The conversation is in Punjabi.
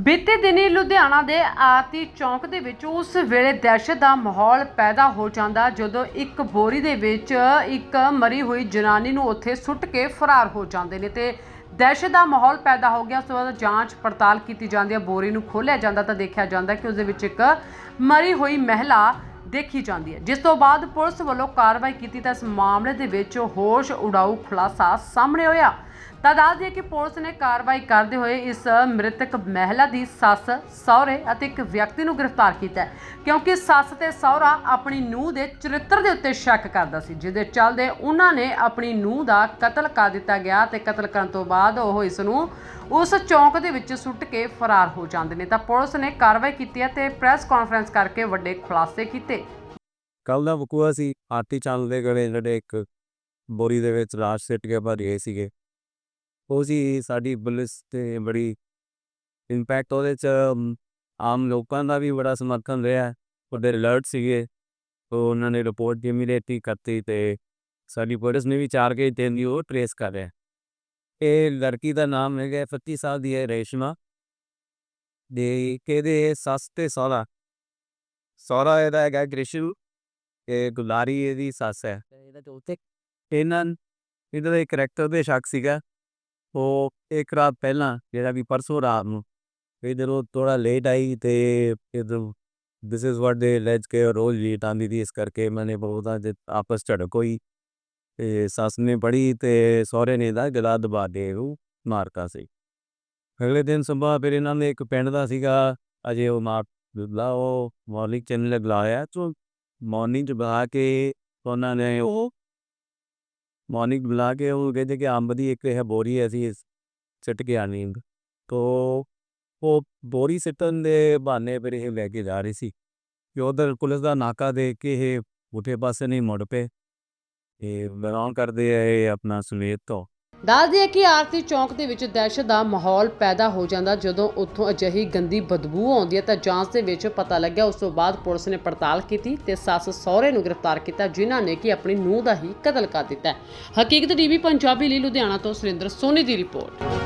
ਬੀਤੇ ਦਿਨੀ ਲੁਧਿਆਣਾ ਦੇ ਆਰਤੀ ਚੌਂਕ ਦੇ ਵਿੱਚ ਉਸ ਵੇਲੇ ਦਹਿਸ਼ਤ ਦਾ ਮਾਹੌਲ ਪੈਦਾ ਹੋ ਜਾਂਦਾ ਜਦੋਂ ਇੱਕ ਬੋਰੀ ਦੇ ਵਿੱਚ ਇੱਕ ਮਰੀ ਹੋਈ ਜਨਾਨੀ ਨੂੰ ਉੱਥੇ ਸੁੱਟ ਕੇ ਫਰਾਰ ਹੋ ਜਾਂਦੇ ਨੇ ਤੇ ਦਹਿਸ਼ਤ ਦਾ ਮਾਹੌਲ ਪੈਦਾ ਹੋ ਗਿਆ। ਉਸ ਤੋਂ ਬਾਅਦ ਜਾਂਚ ਪੜਤਾਲ ਕੀਤੀ ਜਾਂਦੀ ਹੈ। ਬੋਰੀ ਨੂੰ ਖੋਲ੍ਹਿਆ ਜਾਂਦਾ ਤਾਂ ਦੇਖਿਆ ਜਾਂਦਾ ਕਿ ਉਸ ਦੇ ਵਿੱਚ ਇੱਕ ਮਰੀ ਹੋਈ ਮਹਿਲਾ ਦੇਖੀ ਜਾਂਦੀ ਹੈ। ਜਿਸ ਤੋਂ ਬਾਅਦ ਪੁਲਿਸ ਵੱਲੋਂ ਕਾਰਵਾਈ ਕੀਤੀ ਤਾਂ ਇਸ ਮਾਮਲੇ ਦੇ ਵਿੱਚ ਹੋਸ਼ ਉਡਾਊ ਖੁਲਾਸਾ ਸਾਹਮਣੇ ਆਇਆ ਤਾਂ ਦੱਸ ਦਈਏ ਕਿ ਪੁਲਿਸ ਨੇ ਕਾਰਵਾਈ ਕਰਦੇ ਹੋਏ ਇਸ ਮ੍ਰਿਤਕ ਮਹਿਲਾ ਦੀ ਸੱਸ, ਸਹੁਰੇ ਅਤੇ ਇੱਕ ਵਿਅਕਤੀ ਨੂੰ ਗ੍ਰਿਫਤਾਰ ਕੀਤਾ ਕਿਉਂਕਿ ਸੱਸ ਤੇ ਸਹੁਰਾ ਆਪਣੀ ਨੂੰਹ ਦੇ ਚਰਿੱਤਰ ਦੇ ਉੱਤੇ ਸ਼ੱਕ ਕਰਦਾ ਸੀ, ਜਿਹਦੇ ਚੱਲਦੇ ਉਹਨਾਂ ਨੇ ਆਪਣੀ ਨੂੰਹ ਦਾ ਕਤਲ ਕਰ ਦਿੱਤਾ ਗਿਆ ਤੇ ਕਤਲ ਕਰਨ ਤੋਂ ਬਾਅਦ ਉਹ ਇਸ ਨੂੰ ਉਸ ਚੌਂਕ ਦੇ ਵਿੱਚ ਸੁੱਟ ਕੇ ਫਰਾਰ ਹੋ ਜਾਂਦੇ ਨੇ। ਤਾਂ ਪੁਲਿਸ ਨੇ ਕਾਰਵਾਈ ਕੀਤੀ ਹੈ ਤੇ ਪ੍ਰੈਸ ਕਾਨਫਰੰਸ ਕਰਕੇ ਵੱਡੇ ਖੁਲਾਸੇ ਕੀਤੇ। ਕੱਲ ਦਾ ਵਕੂਆ ਸੀ, ਆਰਤੀ ਚੰਦ ਦੇ ਗਲੇ ਜਿਹੜੇ ਇੱਕ ਬੋਰੀ ਦੇ ਵਿੱਚ ਲਾਸ਼ ਸਿੱਟ ਕੇ ਭਰ ਗਏ ਸੀਗੇ। ਉਹ ਸੀ ਸਾਡੀ ਪੁਲਿਸ ਤੇ ਬੜੀ ਇੰਪੈਕਟ ਉਹਦੇ ਚ ਆਮ ਲੋਕਾਂ ਦਾ ਵੀ ਬੜਾ ਸਮਰਥਨ ਰਿਹਾ। ਉਹਦੇ ਅਲਰਟ ਸੀਗੇ ਉਹ ਉਹਨਾਂ ਨੇ ਰਿਪੋਰਟ ਇਮੀਡੀਏਟਲੀ ਕਰਤੀ ਤੇ ਸਾਡੀ ਪੁਲਿਸ ਨੇ ਵੀ ਚਾਰ ਕੇ ਦਿਨ ਦੀ ਉਹ ਟ੍ਰੇਸ ਕਰ ਰਿਹਾ ਇਹ ਲੜਕੀ ਦਾ ਨਾਮ ਹੈਗਾ 25 ਸਾਲ ਦੀ ਹੈ ਰੇਸ਼ਮਾ। ਦੇ ਕਿਹਦੇ ਸੱਸ ਤੇ ਸਹੁਰਾ? ਸਹੁਰਾ ਇਹਦਾ ਹੈਗਾ ਗ੍ਰਿਸ਼ੂ ਇਹ ਗੁਲਾਰੀ ਇਹਦੀ ਸੱਸ ਹੈ। ਇਹਦਾ ਦੋਤੇ ਇਹਨਾਂ ਇਹਦਾ ਇੱਕ ਕਰੈਕਟਰ ਦੇ ਸ਼ੱਕ ਸੀਗਾ। ਉਹ ਇੱਕ ਰਾਤ ਪਹਿਲਾਂ ਜਿਹੜਾ ਵੀ ਪਰਸੋਂ ਰਾਤ ਨੂੰ ਇਧਰ ਉਹ ਥੋੜਾ ਲੇਟ ਆਈ ਤੇ ਇਧਰ ਦਿਸ ਇਜ਼ ਵਾਟ ਦੇ ਲੈਜ ਕੇ ਰੋਜ਼ ਲੇਟ ਆਂਦੀ ਦੀ ਇਸ ਕਰਕੇ ਮੈਨੇ ਬਹੁਤਾ ਆਪਸ ਝੜਕ ਹੋਈ ਤੇ ਸੱਸ ਨੇ ਬੜੀ ਤੇ ਸਹੁਰੇ ਨੇ ਦਾ ਗਲਾ ਦਬਾ ਦੇ ਉਹ ਮਾਰਤਾ ਸੀ। ਅਗਲੇ ਦਿਨ ਸਵੇਰ ਫਿਰ ਇਹਨਾਂ ਨੇ ਇੱਕ ਪਿੰਡ ਦਾ ਸੀਗਾ, ਅਜੇ ਉਹ ਮਾਰ ਲਾ ਉਹ ਮਾਰਨਿੰਗ ਚੈਨਲ ਲਗਾਇਆ ਸੋ ਮਾਰਨਿੰਗ ਚ ਬੁਲਾ ਕੇ ਉਹਨਾਂ ਨੇ ਉਹ ਮਾਰਨਿੰਗ ਬੁਲਾ ਕੇ ਉਹ ਕਹਿੰਦੇ ਕਿ ਅੰਬ ਦੀ ਇੱਕ ਇਹ ਬੋਰੀ ਹੈ, ਅਸੀਂ ਇਸ- ਸਿੱਟ ਕੇ ਆਣੀ ਤੋ ਉਹ ਬੋਰੀ ਸਿੱਟਣ ਦੇ ਬਹਾਨੇ ਫਿਰ ਇਹ ਲੈ ਕੇ ਜਾ ਰਹੀ ਸੀ ਕਿ ਉਧਰ ਪੁਲਿਸ ਦਾ ਨਾਕਾ ਦੇ ਕੇ ਇਹ ਉਠੇ ਪਾਸੇ ਨਹੀਂ ਮੁੜ ਪਏ। ਇਹ ਬਿਲੋਂਗ ਕਰਦੇ ਆ ਇਹ ਆਪਣਾ ਸੁਨੀਤ ਤੋਂ। ਦੱਸ ਦਈਏ ਕਿ ਆਰਤੀ ਚੌਂਕ ਦੇ ਵਿੱਚ ਦਹਿਸ਼ਤ ਦਾ ਮਾਹੌਲ ਪੈਦਾ ਹੋ ਜਾਂਦਾ ਜਦੋਂ ਉੱਥੋਂ ਅਜਿਹੀ ਗੰਦੀ ਬਦਬੂ ਆਉਂਦੀ ਹੈ ਤਾਂ ਜਾਂਚ ਦੇ ਵਿੱਚ ਪਤਾ ਲੱਗਿਆ, ਉਸ ਤੋਂ ਬਾਅਦ ਪੁਲਿਸ ਨੇ ਪੜਤਾਲ ਕੀਤੀ ਤੇ ਸੱਸ ਸਹੁਰੇ ਨੂੰ ਗ੍ਰਿਫਤਾਰ ਕੀਤਾ, ਜਿਨ੍ਹਾਂ ਨੇ ਕਿ ਆਪਣੀ ਨੂੰਹ ਦਾ ਹੀ ਕਤਲ ਕਰ ਦਿੱਤਾ ਹੈ। ਹਕੀਕਤ ਟੀਵੀ ਪੰਜਾਬੀ ਲਈ ਲੁਧਿਆਣਾ ਤੋਂ ਸੁਰਿੰਦਰ ਸੋਨੀ ਦੀ ਰਿਪੋਰਟ